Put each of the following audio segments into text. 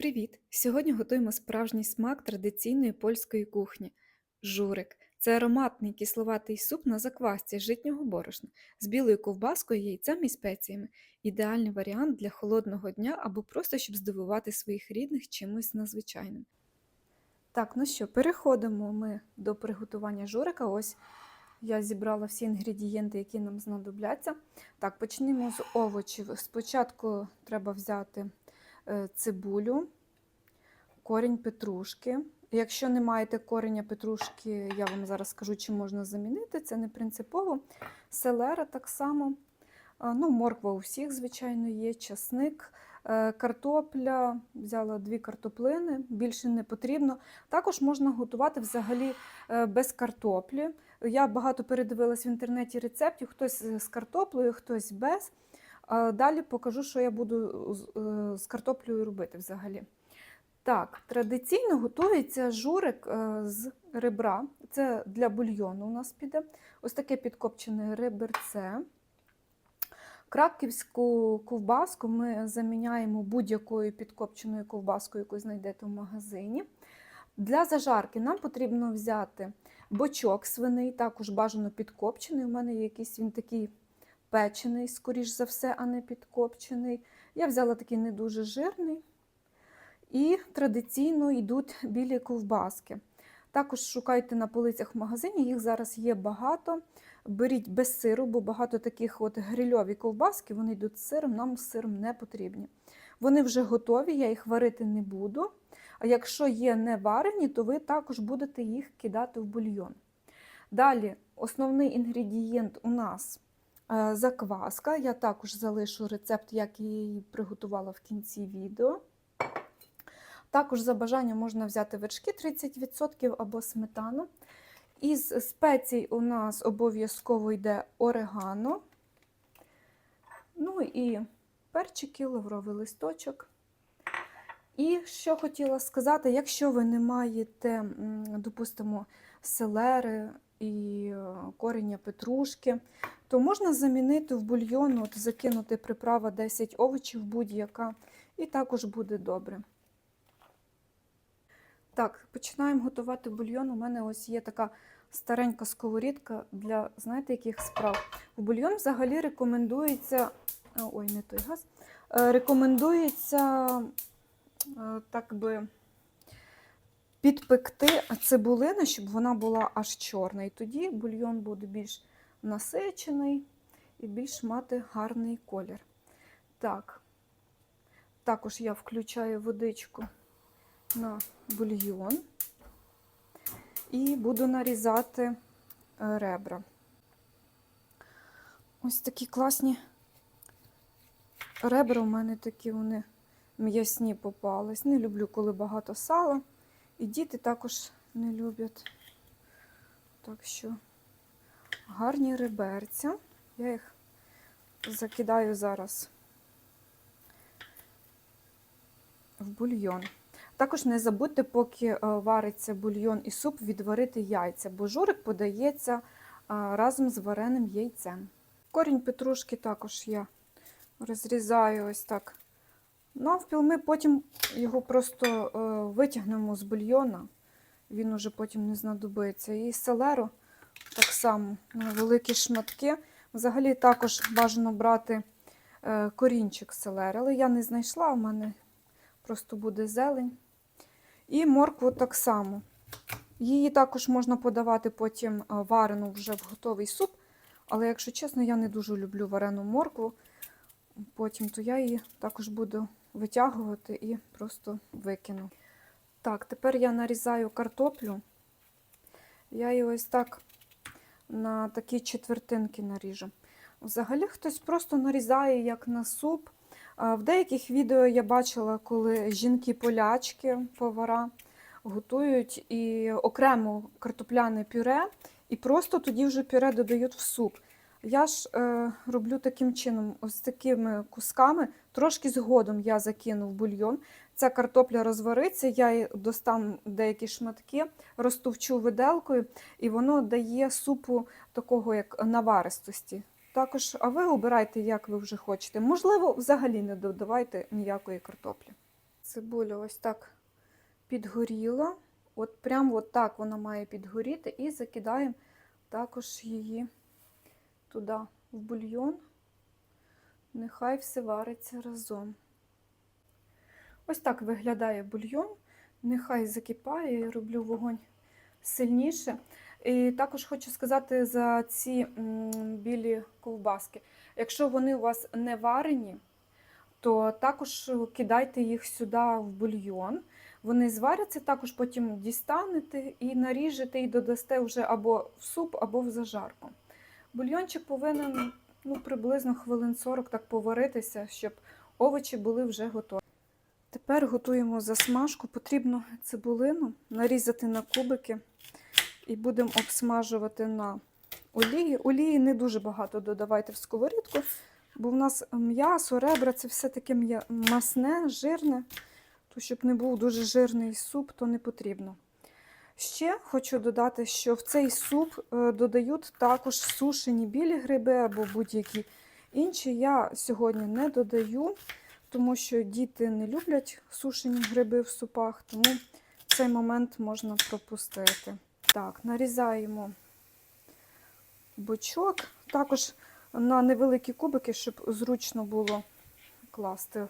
Привіт! Сьогодні готуємо справжній смак традиційної польської кухні журик. Це ароматний кисловатий суп на заквасці з житнього борошна з білою ковбаскою, яйцем і спеціями. Ідеальний варіант для холодного дня або просто щоб здивувати своїх рідних чимось надзвичайним. Так, ну що, переходимо ми до приготування журика. Ось я зібрала всі інгредієнти, які нам знадобляться. Так, почнемо з овочів. Спочатку треба взяти цибулю, корінь петрушки. Якщо не маєте кореня петрушки, я вам зараз скажу, чи можна замінити, це не принципово. Селера так само. Ну, Морква у всіх, звичайно, є, часник, е, картопля, взяла дві картоплини, більше не потрібно. Також можна готувати взагалі е, без картоплі. Я багато передивилась в інтернеті рецептів, хтось з картоплею, хтось без. Далі покажу, що я буду з- е, з картоплею робити взагалі. Так, традиційно готується журик е, з ребра. Це для бульйону у нас піде. Ось таке підкопчене реберце. Краківську ковбаску ми заміняємо будь-якою підкопченою ковбаскою, яку знайдете в магазині. Для зажарки нам потрібно взяти бочок свиний, також бажано підкопчений. У мене є якийсь він такий печений, скоріш за все, а не підкопчений. Я взяла такий не дуже жирний. І традиційно йдуть білі ковбаски. Також шукайте на полицях в магазині, їх зараз є багато. Беріть без сиру, бо багато таких от грильові ковбаски, вони йдуть з сиром, нам з сиром не потрібні. Вони вже готові, я їх варити не буду. А якщо є не варені, то ви також будете їх кидати в бульйон. Далі, основний інгредієнт у нас закваска. Я також залишу рецепт, як її приготувала в кінці відео. Також за бажанням можна взяти вершки 30% або сметану. Із спецій у нас обов'язково йде орегано. Ну і перчики, лавровий листочок. І що хотіла сказати, якщо ви не маєте, допустимо, селери і е, коріння петрушки, то можна замінити в бульйон, от закинути приправа 10 овочів будь-яка, і також буде добре. Так, починаємо готувати бульйон. У мене ось є така старенька сковорідка для, знаєте, яких справ. В бульйон взагалі рекомендується. Ой, не той газ. Е, Рекомендується е, так би підпекти цибулину, щоб вона була аж чорна. І тоді бульйон буде більш насичений і більш мати гарний колір. Так, також я включаю водичку на бульйон і буду нарізати е, ребра. Ось такі класні ребра у мене такі вони м'ясні попались. Не люблю, коли багато сала. І діти також не люблять. Так що гарні реберця. Я їх закидаю зараз в бульйон. Також не забудьте, поки е, вариться бульйон і суп, відварити яйця, бо журик подається е, разом з вареним яйцем. Корінь петрушки також я розрізаю ось так навпіл. Ми потім його просто е, витягнемо з бульйона, він уже потім не знадобиться. І селеру так само на великі шматки. Взагалі також бажано брати е, корінчик селери, але я не знайшла, у мене просто буде зелень. І моркву так само. Її також можна подавати потім е, варену вже в готовий суп. Але, якщо чесно, я не дуже люблю варену моркву. Потім то я її також буду витягувати і просто викину. Так, тепер я нарізаю картоплю. Я її ось так на такі четвертинки наріжу. Взагалі хтось просто нарізає як на суп. В деяких відео я бачила, коли жінки-полячки, повара, готують і окремо картопляне пюре, і просто тоді вже пюре додають в суп. Я ж е, роблю таким чином, ось такими кусками, трошки згодом я закину в бульйон. Ця картопля розвариться, я їй достам деякі шматки, розтовчу виделкою, і воно дає супу такого як наваристості. Також, а ви обирайте, як ви вже хочете. Можливо, взагалі не додавайте ніякої картоплі. Цибуля ось так підгоріла. От прям от так вона має підгоріти. І закидаємо також її туди, в бульйон. Нехай все вариться разом. Ось так виглядає бульйон. Нехай закипає, я роблю вогонь сильніше. І також хочу сказати за ці білі ковбаски. Якщо вони у вас не варені, то також кидайте їх сюди в бульйон. Вони зваряться, також потім дістанете і наріжете, і додасте вже або в суп, або в зажарку. Бульйончик повинен ну, приблизно хвилин 40 так поваритися, щоб овочі були вже готові. Тепер готуємо засмажку. Потрібно цибулину нарізати на кубики і будемо обсмажувати на олії. Олії не дуже багато додавайте в сковорідку, бо в нас м'ясо, ребра це все таке масне, жирне. То щоб не був дуже жирний суп, то не потрібно. Ще хочу додати, що в цей суп е, додають також сушені білі гриби або будь-які інші. Я сьогодні не додаю, тому що діти не люблять сушені гриби в супах, тому цей момент можна пропустити. Так, нарізаємо бочок, також на невеликі кубики, щоб зручно було класти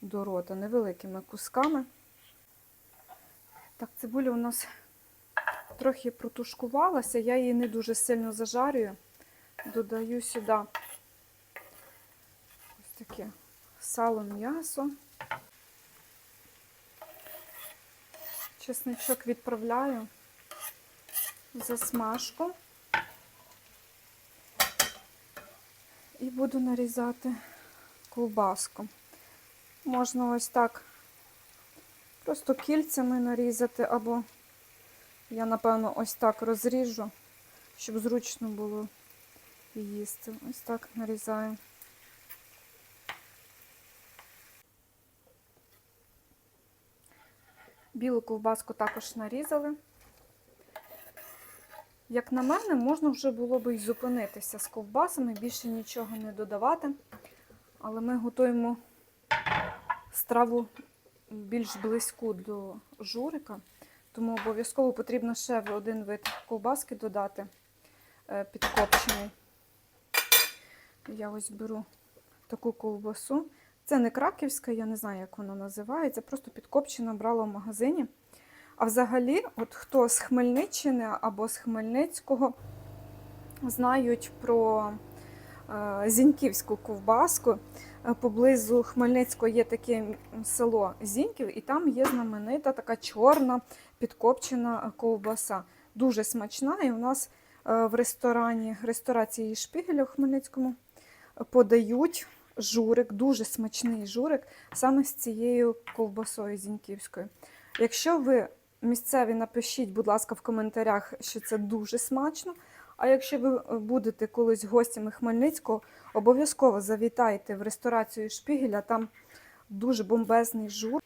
до рота невеликими кусками. Так, цибуля у нас трохи протушкувалася, я її не дуже сильно зажарюю. Додаю сюди ось таке сало м'ясо. Чесничок відправляю в засмажку. І буду нарізати ковбаску. Можна ось так просто кільцями нарізати, або я, напевно, ось так розріжу, щоб зручно було їсти. Ось так нарізаю. Білу ковбаску також нарізали. Як на мене, можна вже було би й зупинитися з ковбасами, більше нічого не додавати. Але ми готуємо страву більш близьку до журика, тому обов'язково потрібно ще в один вид ковбаски додати е, підкопчений. Я ось беру таку ковбасу. Це не краківська, я не знаю, як вона називається, просто підкопчена брала в магазині. А взагалі, от хто з Хмельниччини або з Хмельницького знають про е, Зіньківську ковбаску. Е, Поблизу Хмельницького є таке село Зіньків, і там є знаменита така чорна підкопчена ковбаса. Дуже смачна. І у нас е, в ресторані ресторації Шпігеля у Хмельницькому подають журик, дуже смачний журик саме з цією ковбасою зіньківською. Якщо ви місцеві, напишіть, будь ласка, в коментарях, що це дуже смачно. А якщо ви е, будете колись гостями Хмельницького, обов'язково завітайте в ресторацію Шпігеля, там дуже бомбезний жур.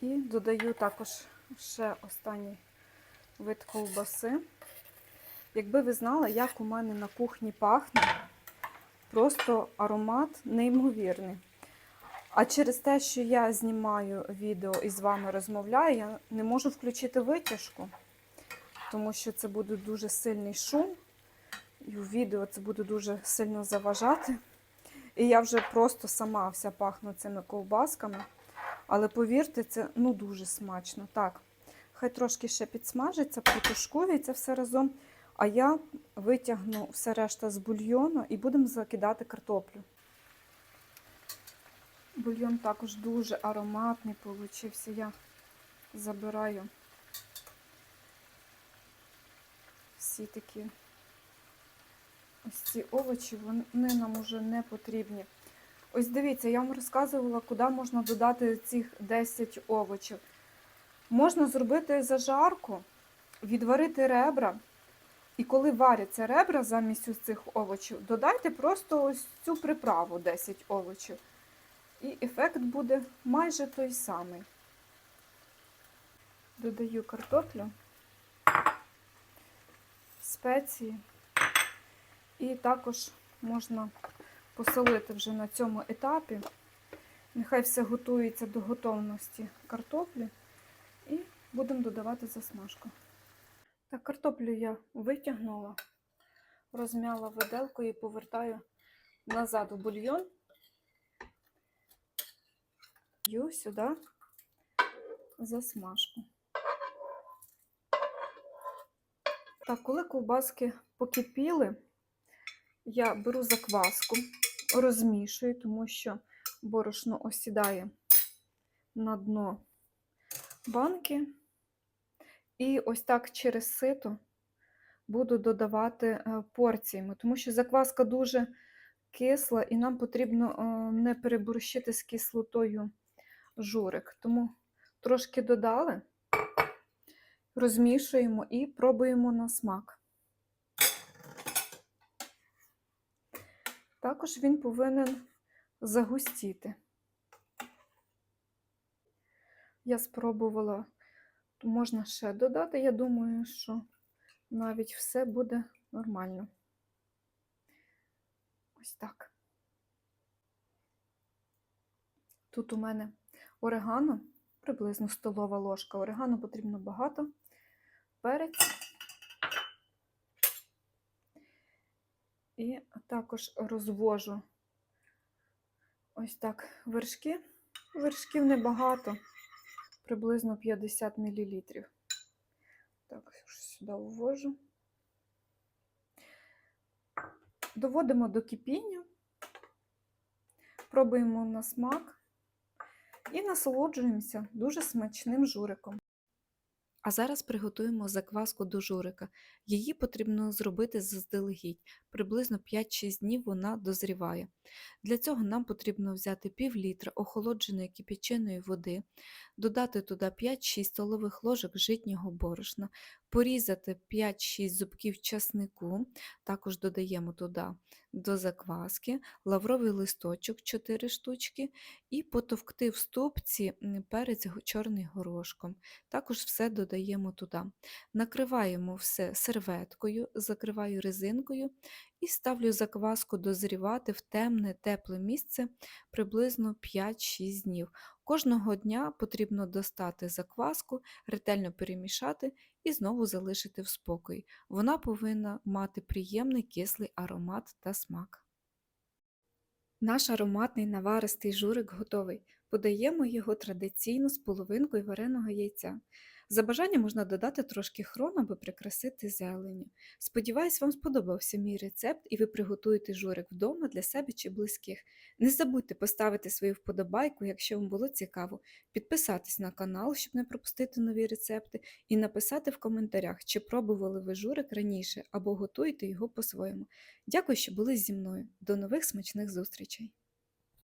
І додаю також ще останній вид ковбаси. Якби ви знали, як у мене на кухні пахне, просто аромат неймовірний. А через те, що я знімаю відео і з вами розмовляю, я не можу включити витяжку, тому що це буде дуже сильний шум, і у відео це буде дуже сильно заважати. І я вже просто сама вся пахну цими ковбасками. Але повірте, це ну дуже смачно. Так, хай трошки ще підсмажиться, потушкується все разом. А я витягну все решта з бульйону і будемо закидати картоплю. Бульйон також дуже ароматний получився. Я забираю всі такі ось ці овочі, вони нам уже не потрібні. Ось дивіться, я вам розказувала, куди можна додати цих 10 овочів. Можна зробити зажарку, відварити ребра. І коли варяться ребра замість ось цих овочів, додайте просто ось цю приправу 10 овочів. І ефект буде майже той самий. Додаю картоплю, спеції. І також можна посолити вже на цьому етапі. Нехай все готується до готовності картоплі. І будемо додавати засмажку. Так, картоплю я витягнула, розм'яла виделкою і повертаю назад у бульйон. Даю сюди засмажку. Так, коли ковбаски покипіли, я беру закваску, розмішую, тому що борошно осідає на дно банки. І ось так через сито буду додавати е, порціями, тому що закваска дуже кисла, і нам потрібно е, не переборщити з кислотою журик. Тому трошки додали, розмішуємо і пробуємо на смак. Також він повинен загустіти. Я спробувала, можна ще додати. Я думаю, що навіть все буде нормально. Ось так. Тут у мене орегано, приблизно столова ложка. Орегано потрібно багато. Перець. І також розвожу ось так вершки. Вершків небагато, приблизно 50 мл. Так, сюди ввожу. Доводимо до кипіння, пробуємо на смак і насолоджуємося дуже смачним журиком. А зараз приготуємо закваску до журика. Її потрібно зробити заздалегідь. Приблизно 5-6 днів вона дозріває. Для цього нам потрібно взяти пів літра охолодженої кипяченої води, додати туди 5-6 столових ложок житнього борошна, порізати 5-6 зубків часнику, також додаємо туди до закваски, лавровий листочок 4 штучки і потовкти в ступці перець чорний горошком. Також все додаємо туди. Накриваємо все серветкою, закриваю резинкою і ставлю закваску дозрівати в темне, тепле місце приблизно 5-6 днів. Кожного дня потрібно достати закваску, ретельно перемішати і знову залишити в спокій. Вона повинна мати приємний кислий аромат та смак. Наш ароматний наваристий журик готовий. Подаємо його традиційно з половинкою вареного яйця. За бажанням можна додати трошки хрону, аби прикрасити зеленню. Сподіваюсь, вам сподобався мій рецепт і ви приготуєте журик вдома для себе чи близьких. Не забудьте поставити свою вподобайку, якщо вам було цікаво, підписатись на канал, щоб не пропустити нові рецепти, і написати в коментарях, чи пробували ви журик раніше або готуєте його по-своєму. Дякую, що були зі мною. До нових смачних зустрічей!